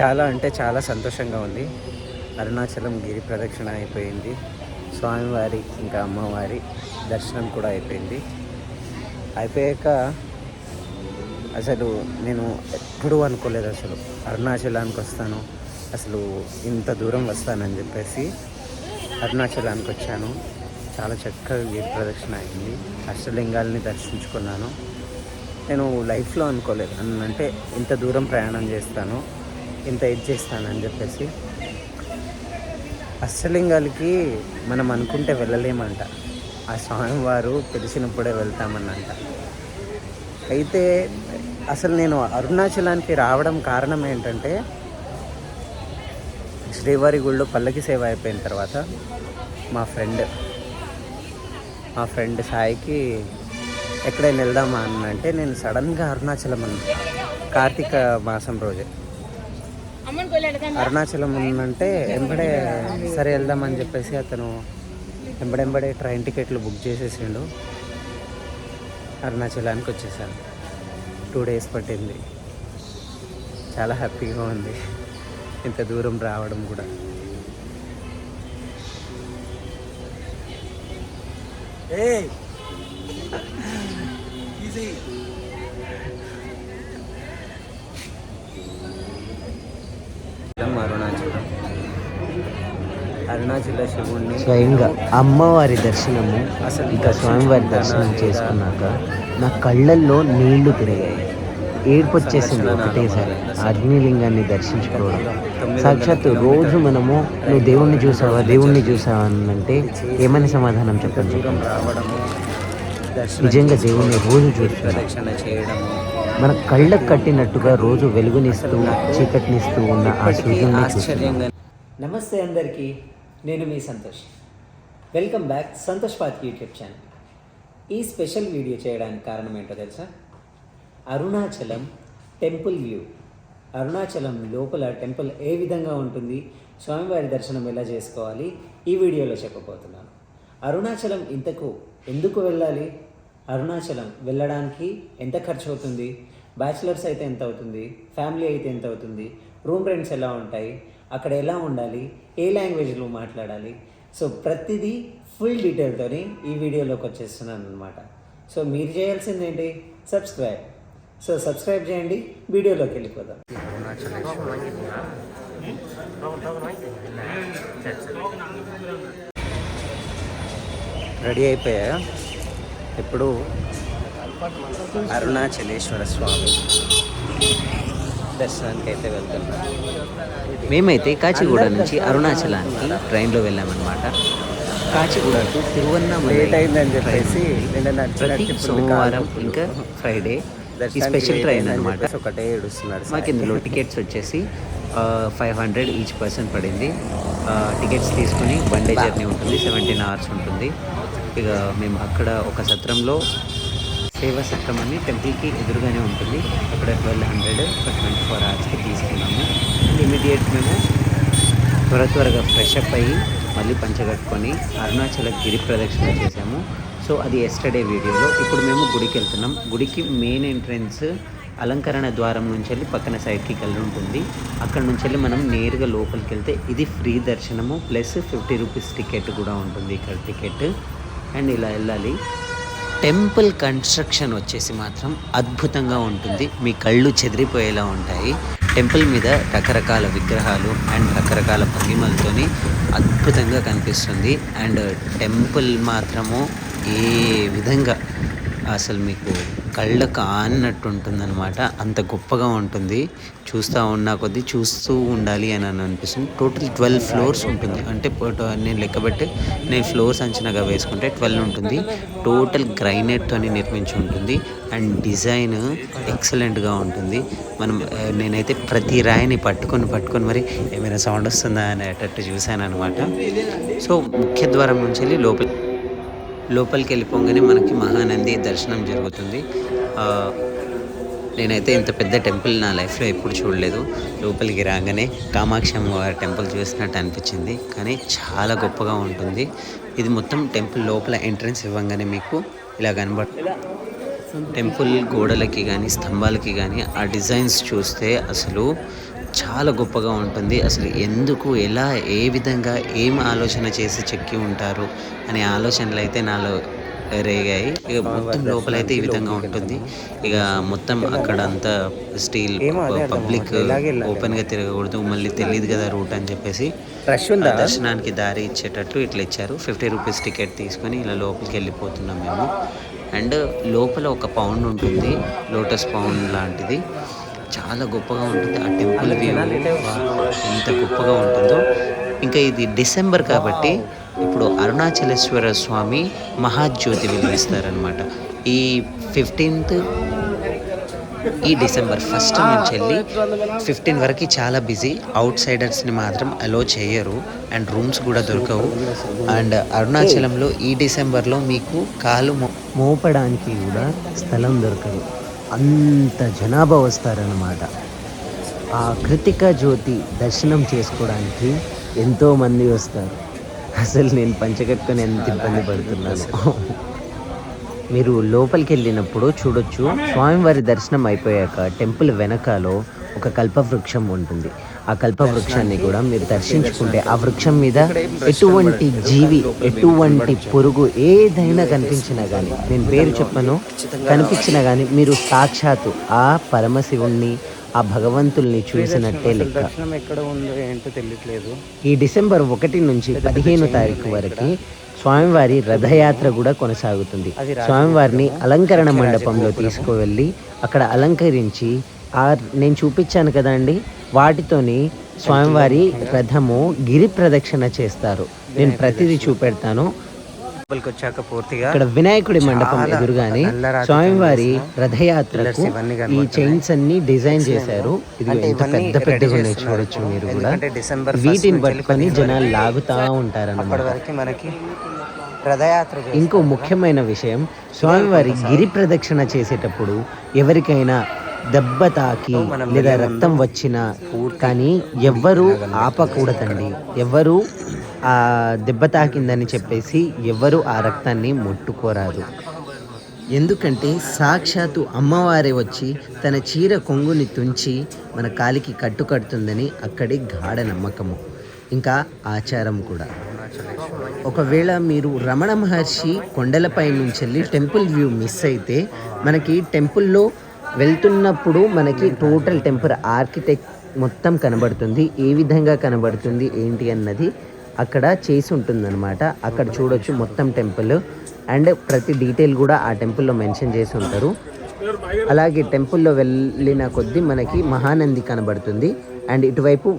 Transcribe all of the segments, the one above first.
చాలా అంటే చాలా సంతోషంగా ఉంది. అరుణాచలం గిరి ప్రదక్షిణ అయిపోయింది. స్వామివారి ఇంకా అమ్మవారి దర్శనం కూడా అయిపోయింది. అయిపోయాక అసలు నేను ఎప్పుడూ అనుకోలేదు అసలు అరుణాచలానికి వస్తాను అసలు ఇంత దూరం వస్తానని చెప్పేసి అరుణాచలానికి వచ్చాను. చాలా చక్కగా గిరి ప్రదక్షిణ అయింది. అష్టలింగాల్ని దర్శించుకున్నాను. నేను లైఫ్లో అనుకోలేదు. అంటే ఇంత దూరం ప్రయాణం చేస్తాను. ఇంత ఇది చేస్తాను అని చెప్పేసి. అష్టలింగాలకి మనం అనుకుంటే వెళ్ళలేమంట. ఆ స్వామివారు పిలిచినప్పుడే వెళ్తామన్నంట. అయితే అసలు నేను అరుణాచలానికి రావడం కారణం ఏంటంటే శ్రీవారి గుళ్ళో పల్లకి సేవ అయిపోయిన తర్వాత మా ఫ్రెండ్ మా ఫ్రెండ్ సాయికి ఎక్కడైనా వెళ్దామా అని అంటే నేను సడన్గా అరుణాచలం అన్నా కార్తీక మాసం రోజే. అరుణాచలం అంటే ఎంబడే సరే వెళ్దామని చెప్పేసి అతను ఎంబడెంబడే ట్రైన్ టికెట్లు బుక్ చేసేసిండు. అరుణాచలానికి వచ్చేసాను టూ డేస్ పట్టింది. చాలా హ్యాపీగా ఉంది. ఇంత దూరం రావడం కూడా. అరుణాచలం. అరుణాచల శివుణ్ణి స్వయంగా అమ్మవారి దర్శనము అసలు ఇంకా స్వామివారి దర్శనం చేసుకున్నాక నా కళ్ళల్లో నీళ్ళు తిరిగాయి. ఏడుపు వచ్చేసింది ఒకటేసారి. అగ్నిలింగాన్ని దర్శించుకోవడం. సాక్షాత్తు రోజు మనము నువ్వు దేవుణ్ణి చూసావా? దేవుణ్ణి చూసావా అని అంటే ఏమని సమాధానం చెప్పండి? నిజంగా దేవుణ్ణి రోజు చేయడము మన కళ్ళకు కట్టినట్టుగా రోజు వెలుగునిస్తూ చీకటినిస్తూ ఉన్న ఆ ఆశ్చర్యంగా నమస్తే అందరికీ నేను మీ Santosh. Welcome back Santosh path YouTube channel ఈ స్పెషల్ వీడియో చేయడానికి కారణం ఏంటో తెలుసా? Arunachalam temple view. అరుణాచలం లోపల టెంపుల్ ఏ విధంగా ఉంటుంది? స్వామివారి దర్శనం ఎలా చేసుకోవాలి? ఈ వీడియోలో చెప్పబోతున్నాను. అరుణాచలం ఇంతకు ఎందుకు వెళ్ళాలి? అరుణాచలం వెళ్ళడానికి ఎంత ఖర్చు అవుతుంది బ్యాచిలర్స్ అయితే ఎంత అవుతుంది ఫ్యామిలీ అయితే ఎంత అవుతుంది రూమ్ రెంట్స్ ఎలా ఉంటాయి? అక్కడ ఎలా ఉండాలి? ఏ లాంగ్వేజ్లో మాట్లాడాలి? సో ప్రతిదీ ఫుల్ డీటెయిల్తోని ఈ వీడియోలోకి వచ్చేస్తున్నాను అనమాట సో మీరు చేయాల్సింది ఏంటి సబ్స్క్రైబ్. సో సబ్స్క్రైబ్ చేయండి. వీడియోలోకి వెళ్ళిపోదాం. రెడీ అయిపోయా ఇప్పుడు అరుణాచలేశ్వర స్వామి దర్శనానికి అయితే వెళ్తున్నా. మేమైతే కాచిగూడ నుంచి అరుణాచలానికి ట్రైన్లో వెళ్ళామన్నమాట. కాచిగూడ టు తిరువన్నామలై చెప్పేసి ప్రతి సోమవారం. ఇంకా ఫ్రైడే ఈ స్పెషల్ ట్రైన్ అనమాట ఒకటే ఏడుస్తున్నాడు మాకు ఇందులో టికెట్స్ వచ్చేసి ఫైవ్ హండ్రెడ్ ఈచ్ పర్సన్ పడింది. టికెట్స్ తీసుకుని వన్ డే జర్నీ ఉంటుంది సెవెంటీన్ అవర్స్ ఉంటుంది. ఇక మేము అక్కడ ఒక సత్రంలో సేవా సత్రం అని టెంపుల్కి ఎదురుగానే ఉంటుంది. అక్కడ ట్వెల్వ్ హండ్రెడ్ ఒక ట్వంటీ ఫోర్ అవర్స్కి తీసుకున్నాము. ఇమీడియట్ మేము త్వర త్వరగా ఫ్రెష్ అప్ అయ్యి మళ్ళీ పంచగట్టుకొని అరుణాచల గిరి ప్రదక్షిణ చేసాము సో అది ఎస్టర్డే వీడియోలో ఇప్పుడు మేము గుడికి వెళ్తున్నాం. గుడికి మెయిన్ ఎంట్రన్స్ అలంకరణ ద్వారం నుంచి వెళ్ళి పక్కన సైడ్కి వెళ్ళి ఉంటుంది. అక్కడ నుంచి వెళ్ళి మనం నేరుగా లోపలికి వెళ్తే ఇది ఫ్రీ దర్శనము. ప్లస్ ఫిఫ్టీ రూపీస్ టికెట్ కూడా ఉంటుంది ఇక్కడ టికెట్ అండ్ ఇలా వెళ్ళాలి. టెంపుల్ కన్స్ట్రక్షన్ వచ్చేసి మాత్రం అద్భుతంగా ఉంటుంది. మీ కళ్ళు చెదిరిపోయేలా ఉంటాయి. టెంపుల్ మీద రకరకాల విగ్రహాలు అండ్ రకరకాల భంగిమలతోని అద్భుతంగా కనిపిస్తుంది. అండ్ టెంపుల్ మాత్రము ఏ విధంగా అసలు మీకు కళ్ళకు ఆన్నట్టు ఉంటుందన్నమాట అంత గొప్పగా ఉంటుంది. చూస్తూ ఉన్నా కొద్దీ చూస్తూ ఉండాలి అని అని అనిపిస్తుంది. టోటల్ ట్వెల్వ్ ఫ్లోర్స్ ఉంటుంది. అంటే నేను లెక్కబెట్టి నేను ఫ్లోర్స్ అంచనాగా వేసుకుంటే ట్వెల్వ్ ఉంటుంది. టోటల్ గ్రైనేట్తోని నిర్మించి ఉంటుంది. అండ్ డిజైన్ ఎక్సలెంట్గా ఉంటుంది. మనం నేనైతే ప్రతి రాయిని పట్టుకొని పట్టుకొని మరి ఏమైనా సౌండ్ వస్తుందా అనేటట్టు చూశాను అనమాట సో ముఖ్య ద్వారం నుంచి వెళ్ళి లోపల లోపలికి వెళ్ళిపోగానే మనకి మహానంది దర్శనం జరుగుతుంది. నేనైతే ఇంత పెద్ద టెంపుల్ నా లైఫ్లో ఎప్పుడు చూడలేదు. లోపలికి రాగానే కామాక్షి అమ్మవారి టెంపుల్ చూసినట్టు అనిపించింది. కానీ చాలా గొప్పగా ఉంటుంది. ఇది మొత్తం టెంపుల్ లోపల ఎంట్రన్స్ ఇవ్వగానే మీకు ఇలా కనబడుతుంది టెంపుల్ గోడలకి కానీ స్తంభాలకి కానీ ఆ డిజైన్స్ చూస్తే అసలు చాలా గొప్పగా ఉంటుంది. అసలు ఎందుకు ఎలా ఏ విధంగా ఏం ఆలోచన చేసి చెక్కి ఉంటారు అనే ఆలోచనలు అయితే నాలో రేగాయి. ఇక మొత్తం లోపలైతే ఈ విధంగా ఉంటుంది. ఇక మొత్తం అక్కడ అంతా స్టీల్ పబ్లిక్. ఓపెన్గా తిరగకూడదు. మళ్ళీ తెలియదు కదా రూట్ అని చెప్పేసి. దర్శనానికి దారి ఇచ్చేటట్లు ఇట్లా ఇచ్చారు. ఫిఫ్టీ రూపీస్ టికెట్ తీసుకొని ఇలా లోపలికి వెళ్ళిపోతున్నాం మేము. అండ్ లోపల ఒక పౌండ్ ఉంటుంది. లోటస్ పౌండ్ లాంటిది. చాలా గొప్పగా ఉంటుంది. ఆ టెంపుల్ వ్యూ ఎంత గొప్పగా ఉంటుందో. ఇంకా ఇది డిసెంబర్ కాబట్టి ఇప్పుడు అరుణాచలేశ్వర స్వామి మహాజ్యోతి వెలిగిస్తారనమాట ఈ ఫిఫ్టీన్త్ ఈ డిసెంబర్ ఫస్ట్ నుంచి వెళ్ళి ఫిఫ్టీన్ వరకు చాలా బిజీ అవుట్ సైడర్స్ని మాత్రం అలో చేయరు అండ్ రూమ్స్ కూడా దొరకవు. అండ్ అరుణాచలంలో ఈ డిసెంబర్లో మీకు కాలు మో- మోపడానికి కూడా స్థలం దొరకదు. అంత జనాభా వస్తారన్నమాట. ఆ కృతిక జ్యోతి దర్శనం చేసుకోవడానికి ఎంతోమంది వస్తారు. అసలు నేను పంచగక్కని ఎంత ఇబ్బంది పడుతున్నాను. మీరు లోపలికి వెళ్ళినప్పుడు చూడొచ్చు. స్వామివారి దర్శనం అయిపోయాక టెంపుల్ వెనకాలో ఒక కల్పవృక్షం ఉంటుంది. ఆ కల్పవృక్షాన్ని కూడా మీరు దర్శించుకుంటే ఆ వృక్షం మీద ఎటువంటి జీవి ఎటువంటి పురుగు ఏదైనా కనిపించినా కానీ నేను పేరు చెప్పను కనిపించినా కానీ మీరు సాక్షాత్తు ఆ పరమశివుణ్ణి ఆ భగవంతుల్ని చూసినట్టే లెక్క. ఎక్కడ ఉందో ఏంటో తెలియట్లేదు. ఈ డిసెంబర్ ఒకటి నుంచి పదిహేను తారీఖు వరకు స్వామివారి రథయాత్ర కూడా కొనసాగుతుంది. స్వామివారిని అలంకరణ మండపంలో తీసుకువెళ్ళి అక్కడ అలంకరించి ఆ నేను చూపించాను కదండి. వాటితోని స్వామివారి రథము గిరి ప్రదక్షిణ చేస్తారు. నేను ప్రతిదీ చూపెడతాను. వచ్చాక పూర్తిగా ఇక్కడ వినాయకుడి మండపం ఎదురుగానే స్వామివారి రథయాత్రకు ఇవన్నీ ఈ. చైన్స్ అన్ని డిజైన్ చేశారు. ఇది ఎంత పెద్ద పెద్దగా ఉన్నాయి చూడొచ్చు. మీరు కూడా. వీటిని పట్టుకొని జనాలు లాగుతా ఉంటారన్నమాట. మనకి రథయాత్ర ఇంకో ముఖ్యమైన విషయం స్వామివారి గిరి ప్రదక్షిణ చేసేటప్పుడు ఎవరికైనా దెబ్బ తాకి లేదా రక్తం వచ్చినా కానీ ఎవ్వరూ ఆపకూడదండి. ఎవ్వరూ ఆ దెబ్బ తాకిందని చెప్పేసి ఎవ్వరూ ఆ రక్తాన్ని ముట్టుకోరాదు. ఎందుకంటే సాక్షాత్తు అమ్మవారే వచ్చి తన చీర కొంగుని తుంచి మన కాలికి కట్టుకడుతుందని అక్కడి గాఢ నమ్మకము. ఇంకా ఆచారం కూడా. ఒకవేళ మీరు రమణ మహర్షి కొండలపై నుంచి వెళ్ళి టెంపుల్ వ్యూ మిస్ అయితే మనకి టెంపుల్లో వెళ్తున్నప్పుడు మనకి టోటల్ టెంపుల్ ఆర్కిటెక్ట్ మొత్తం కనబడుతుంది. ఏ విధంగా కనబడుతుంది ఏంటి అన్నది అక్కడ చేసి ఉంటుందన్నమాట. అక్కడ చూడొచ్చు మొత్తం టెంపుల్. అండ్ ప్రతి డీటెయిల్ కూడా ఆ టెంపుల్లో మెన్షన్ చేసి ఉంటారు. అలాగే టెంపుల్లో వెళ్ళిన కొద్దీ మనకి మహానంది కనబడుతుంది. అండ్ ఇటువైపు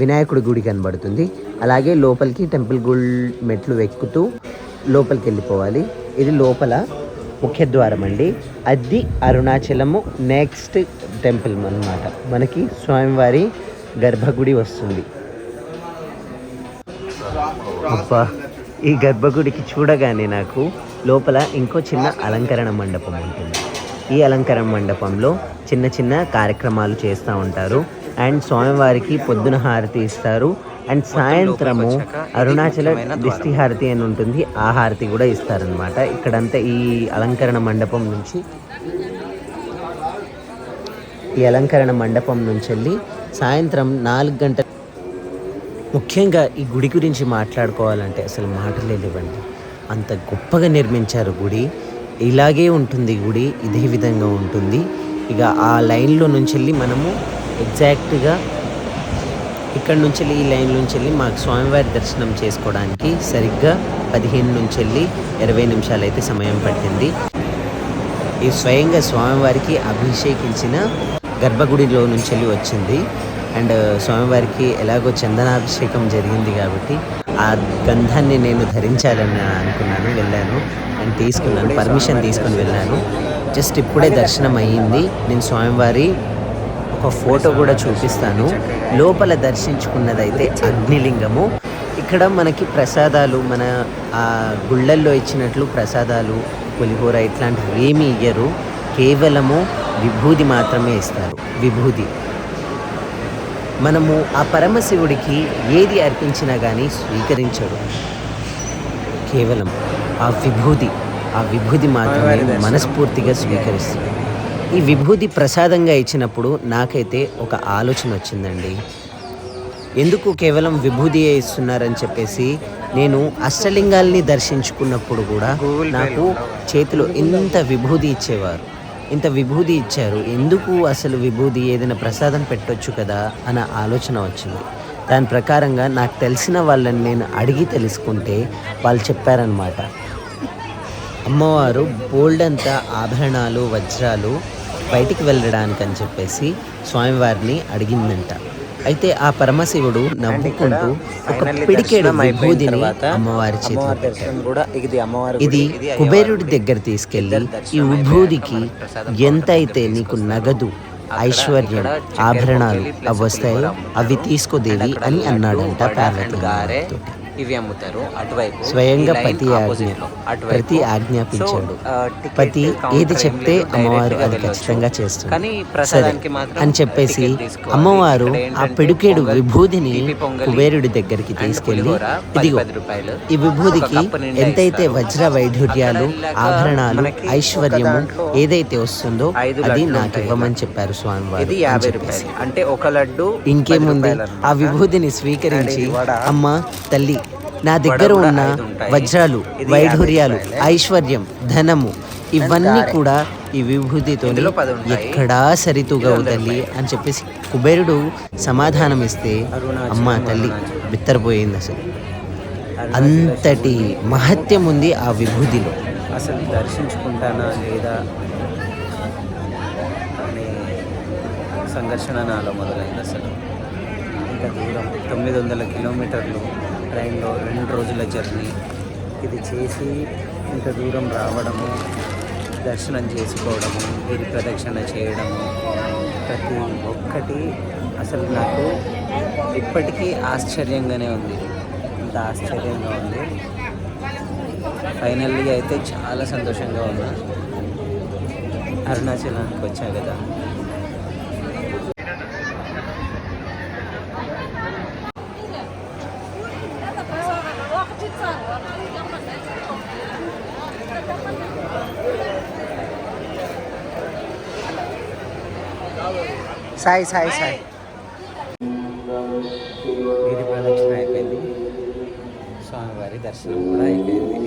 వినాయకుడి గుడి కనబడుతుంది. అలాగే లోపలికి టెంపుల్ గుడి మెట్లు ఎక్కుతూ లోపలికి వెళ్ళిపోవాలి ఇది లోపల ముఖ్య ద్వారం అండి. అది అరుణాచలము నెక్స్ట్ టెంపుల్ అన్నమాట. మనకి స్వామివారి గర్భగుడి వస్తుంది. అబ్బా ఈ గర్భగుడికి చూడగానే నాకు లోపల ఇంకో చిన్న అలంకరణ మండపం ఉంటుంది. ఈ అలంకరణ మండపంలో చిన్న చిన్న కార్యక్రమాలు చేస్తూ ఉంటారు. అండ్ స్వామివారికి పొద్దున హారతి ఇస్తారు. అండ్ సాయంత్రము అరుణాచల దిష్టి హారతి అని ఉంటుంది. ఆ హారతి కూడా ఇస్తారనమాట ఇక్కడంతా ఈ అలంకరణ మండపం నుంచి ఈ అలంకరణ మండపం నుంచి వెళ్ళి సాయంత్రం నాలుగు గంటల ముఖ్యంగా ఈ గుడి గురించి మాట్లాడుకోవాలంటే అసలు మాటలే లేవండి. అంత గొప్పగా నిర్మించారు గుడి. ఇలాగే ఉంటుంది గుడి. ఇదే విధంగా ఉంటుంది. ఇక ఆ లైన్లో నుంచి వెళ్ళి మనము ఎగ్జాక్ట్గా ఇక్కడ నుంచి వెళ్ళి ఈ లైన్ నుంచి వెళ్ళి మాకు స్వామివారి దర్శనం చేసుకోవడానికి సరిగ్గా పదిహేను నుంచి వెళ్ళి ఇరవై నిమిషాలు అయితే సమయం పట్టింది. ఈ స్వయంగా స్వామివారికి అభిషేకించిన గర్భగుడిలో నుంచి వెళ్ళి వచ్చింది. అండ్ స్వామివారికి ఎలాగో చందనాభిషేకం జరిగింది కాబట్టి ఆ గంధాన్ని నేను ధరించాలని అనుకున్నాను వెళ్ళాను. అండ్ తీసుకున్నాను పర్మిషన్ తీసుకొని వెళ్ళాను. జస్ట్ ఇప్పుడే దర్శనం అయ్యింది నేను స్వామివారి ఒక ఫోటో కూడా చూపిస్తాను. లోపల దర్శించుకున్నదైతే అగ్నిలింగము. ఇక్కడ మనకి ప్రసాదాలు మన ఆ గుళ్ళల్లో ఇచ్చినట్లు ప్రసాదాలు పులిహోర ఇట్లాంటివి ఏమీ ఇయ్యరు. కేవలము విభూది మాత్రమే ఇస్తారు. విభూది మనము ఆ పరమశివుడికి ఏది అర్పించినా కానీ స్వీకరించడు. కేవలం ఆ విభూది ఆ విభూది మాత్రమే మనస్ఫూర్తిగా స్వీకరిస్తుంది. ఈ విభూది ప్రసాదంగా ఇచ్చినప్పుడు నాకైతే ఒక ఆలోచన వచ్చిందండి. ఎందుకు కేవలం విభూదియే ఇస్తున్నారని చెప్పేసి నేను అష్టలింగాల్ని దర్శించుకున్నప్పుడు కూడా నాకు చేతిలో ఇంత విభూది ఇచ్చేవారు. ఇంత విభూది ఇచ్చారు. ఎందుకు అసలు విభూది ఏదైనా ప్రసాదం పెట్టొచ్చు కదా అన్న ఆలోచన వచ్చింది. దాని ప్రకారంగా నాకు తెలిసిన వాళ్ళని నేను అడిగి తెలుసుకుంటే వాళ్ళు చెప్పారనమాట అమ్మవారు బోల్డ్ అంతా ఆభరణాలు వజ్రాలు బయటికి వెళ్ళడానికి అని చెప్పేసి స్వామివారిని అడిగిందంట. అయితే ఆ పరమశివుడు నవ్వుకుంటూ ఒక పిడికేడు విభూదిని అమ్మవారి చేతిలో ఇది అమ్మవారి ఇది కుబేరుడి దగ్గర తీసుకెళ్ళి ఈ విభూదికి ఎంత అయితే నీకు నగదు ఐశ్వర్యం ఆభరణాలు అవి వస్తాయో అవి తీసుకోదేవి అని అన్నాడంట పార్వతి గారే. ఇవి అమ్ముతారు అటువైపు స్వయంగా పతి ఆజ్ఞ. ప్రతి ఆజ్ఞాపించాడు పతి ఏది చెప్తే అమ్మవారు అది. ఖచ్చితంగా చేస్తుంది కానీ సరే అని చెప్పేసి. అమ్మవారు ఆ పిడికేడు విభూదిని కుబేరుడి దగ్గరికి పది ఇదిగో. ఈ విభూదికి ఎంతైతే. వజ్ర వైఢూర్యాలు ఆభరణాలు ఐశ్వర్యము ఏదైతే వస్తుందో అది నాకు ఇవ్వమని చెప్పారు స్వామివారు అంటే ఒక లడ్డు ఇంకేముంది ఆ. విభూతిని స్వీకరించి. అమ్మ తల్లి నా దగ్గర ఉన్న. వజ్రాలు వైఢూర్యాలు. ఐశ్వర్యం ధనము ఇవన్నీ. కూడా ఈ విభూతితో. ఎక్కడా వంద తల్లి. అని చెప్పేసి కుబేరుడు సమాధానం ఇస్తే అమ్మ తల్లి. బిత్తరపోయింది అసలు అంతటి మహత్యం ఉంది ఆ విభూతిలో అసలు దర్శించుకుంటానా లేదా అనే సంఘర్షణ నాలో మొదలైంది అసలు ఇంత దూరం తొమ్మిది వందల కిలోమీటర్లు ట్రైన్లో రెండు రోజుల జర్నీ. ఇది చేసి ఇంత దూరం రావడము దర్శనం చేసుకోవడము గిరి ప్రదక్షిణ చేయడము ప్రతి ఒక్కటి అసలు నాకు ఇప్పటికీ ఆశ్చర్యంగానే ఉంది. ఇంత ఆశ్చర్యంగా ఉంది. ఫైనల్లీ అయితే చాలా సంతోషంగా ఉన్నా. అరుణాచలానికి వచ్చా కదా. సాయి సాయి సాయి. గిరి ప్రదక్షిణ అయిపోయింది. స్వామివారి దర్శనం కూడా అయిపోయింది.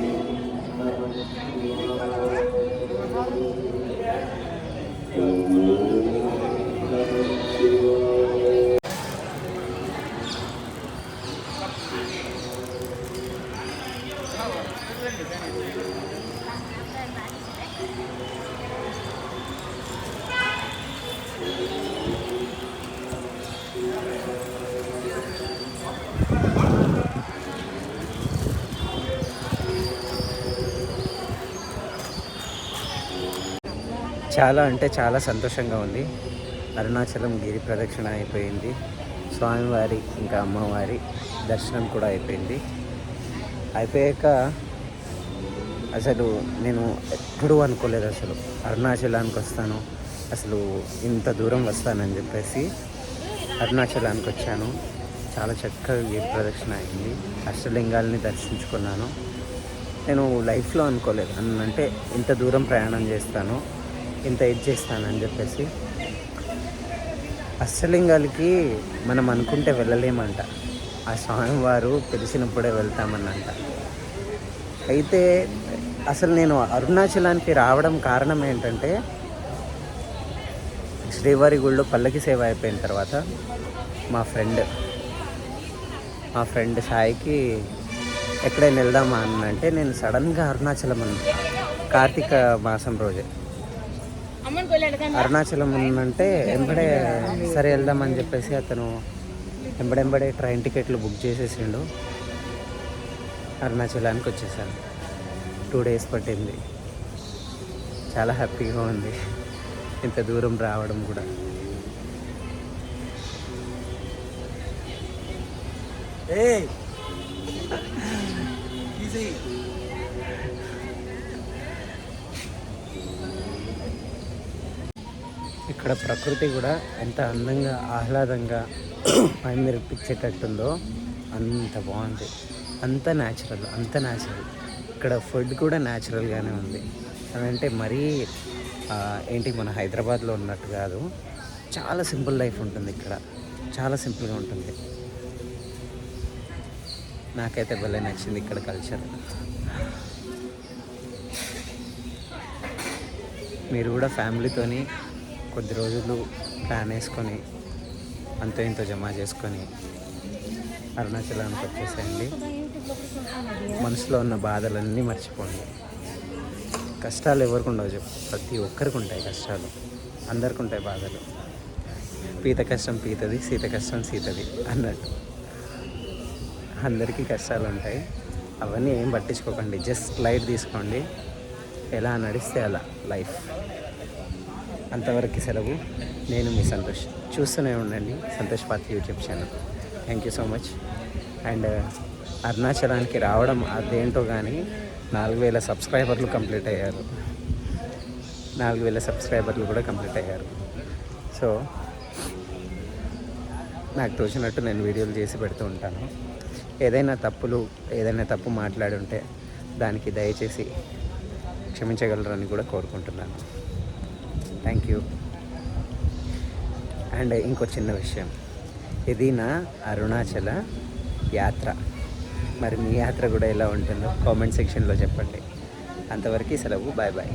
చాలా అంటే చాలా సంతోషంగా ఉంది. అరుణాచలం గిరి ప్రదక్షిణ అయిపోయింది. స్వామివారి ఇంకా అమ్మవారి దర్శనం కూడా అయిపోయింది. అయిపోయాక అసలు నేను ఎప్పుడూ అనుకోలేదు అసలు అరుణాచలానికి వస్తాను అసలు ఇంత దూరం వస్తానని చెప్పేసి అరుణాచలానికి వచ్చాను. చాలా చక్కగా గిరి ప్రదక్షిణ అయింది. అష్టలింగాల్ని దర్శించుకున్నాను. నేను లైఫ్లో అనుకోలేదు. అంటే ఇంత దూరం ప్రయాణం చేస్తాను. ఇంత ఇది చేస్తానని చెప్పేసి. అష్టలింగాలకి మనం అనుకుంటే వెళ్ళలేమంట. ఆ స్వామివారు పిలిచినప్పుడే వెళ్తామన్నంట. అయితే అసలు నేను అరుణాచలానికి రావడం కారణం ఏంటంటే శ్రీవారి గుళ్ళో పల్లకి సేవ అయిపోయిన తర్వాత మా ఫ్రెండ్ మా ఫ్రెండ్ సాయికి ఎక్కడైనా వెళ్దామా అని అంటే నేను సడన్గా అరుణాచలం అన్నా కార్తీక మాసం రోజే. అరుణాచలం అంటే ఎంబడే సరే వెళ్దామని చెప్పేసి అతను ఎంబడెంబడే ట్రైన్ టికెట్లు బుక్ చేసేసిండు. అరుణాచలానికి వచ్చేసాను. టూ డేస్ పట్టింది. చాలా హ్యాపీగా ఉంది. ఇంత దూరం రావడం కూడా. ఇక్కడ ప్రకృతి కూడా ఎంత అందంగా ఆహ్లాదంగా పై మెరిపించేటట్టుందో అంత బాగుంది. అంత న్యాచురల్ అంత న్యాచురల్ ఇక్కడ ఫుడ్ కూడా న్యాచురల్గానే ఉంది. అదంటే మరీ ఏంటి మన హైదరాబాద్లో ఉన్నట్టు కాదు. చాలా సింపుల్ లైఫ్ ఉంటుంది ఇక్కడ. చాలా సింపుల్గా ఉంటుంది. నాకైతే భలే నచ్చింది ఇక్కడ కల్చర్. మీరు కూడా ఫ్యామిలీతోని కొద్ది రోజులు ప్లాన్ వేసుకొని అంత ఇంత జమ చేసుకొని అరుణాచలానికి వచ్చేసేయండి. మనసులో ఉన్న బాధలన్నీ మర్చిపోండి. కష్టాలు ఎవరికి ఉండవు చెప్పు. ప్రతి ఒక్కరికి ఉంటాయి కష్టాలు. అందరికి ఉంటాయి బాధలు. పీత కష్టం పీతది సీత కష్టం సీతది అన్నట్టు. అందరికీ కష్టాలు ఉంటాయి. అవన్నీ ఏం పట్టించుకోకండి. జస్ట్ లైట్ తీసుకోండి. ఎలా నడిస్తే అలా. లైఫ్ అంతవరకు సెలవు. నేను మీ సంతోష్. చూస్తూనే ఉండండి సంతోష్ పాత్ర YouTube channel. Thank you so much and అరుణాచలానికి రావడం అదేంటో కానీ నాలుగు వేల సబ్స్క్రైబర్లు కంప్లీట్ అయ్యారు. నాలుగు వేల సబ్స్క్రైబర్లు కూడా కంప్లీట్ అయ్యారు. సో నాకు తోచినట్టు నేను వీడియోలు చేసి పెడుతూ ఉంటాను. ఏదైనా తప్పులు ఏదైనా తప్పు మాట్లాడి ఉంటే దానికి దయచేసి క్షమించగలరని కూడా కోరుకుంటున్నాను. థ్యాంక్ యూ అండ్ ఇంకో చిన్న విషయం. ఇది నా అరుణాచల యాత్ర. మరి మీ యాత్ర కూడా ఎలా ఉంటుందో కామెంట్ సెక్షన్లో చెప్పండి. అంతవరకు సెలవు. బాయ్ బాయ్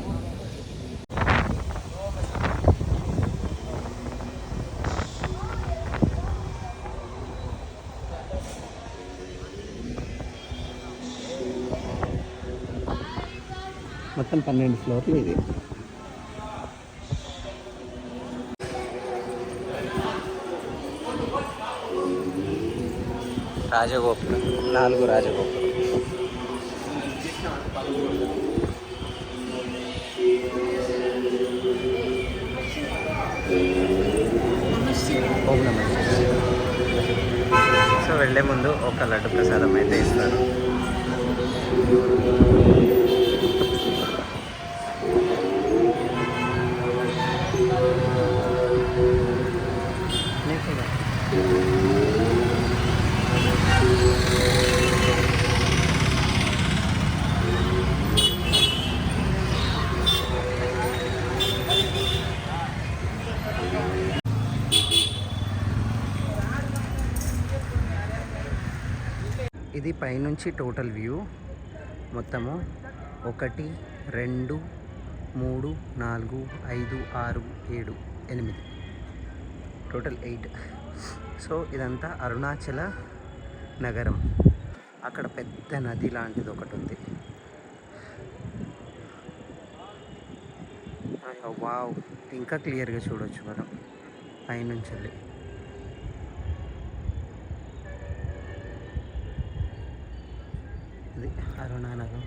మొత్తం పన్నెండు ఫ్లోర్లు ఇది. రాజగోపురం నాలుగు రాజగోపురం. సో వెళ్ళే ముందు ఒక లడ్డు ప్రసాదం అయితే ఇస్తారు పైనుంచి టోటల్ వ్యూ మొత్తము ఒకటి రెండు మూడు నాలుగు ఐదు ఆరు ఏడు ఎనిమిది. Total eight. సో ఇదంతా అరుణాచల నగరం. అక్కడ పెద్ద నది లాంటిది ఒకటి ఉంది. వావ్. ఇంకా క్లియర్గా చూడొచ్చు మనం. పైనుంచి వెళ్ళి ఇది అరుణానగరం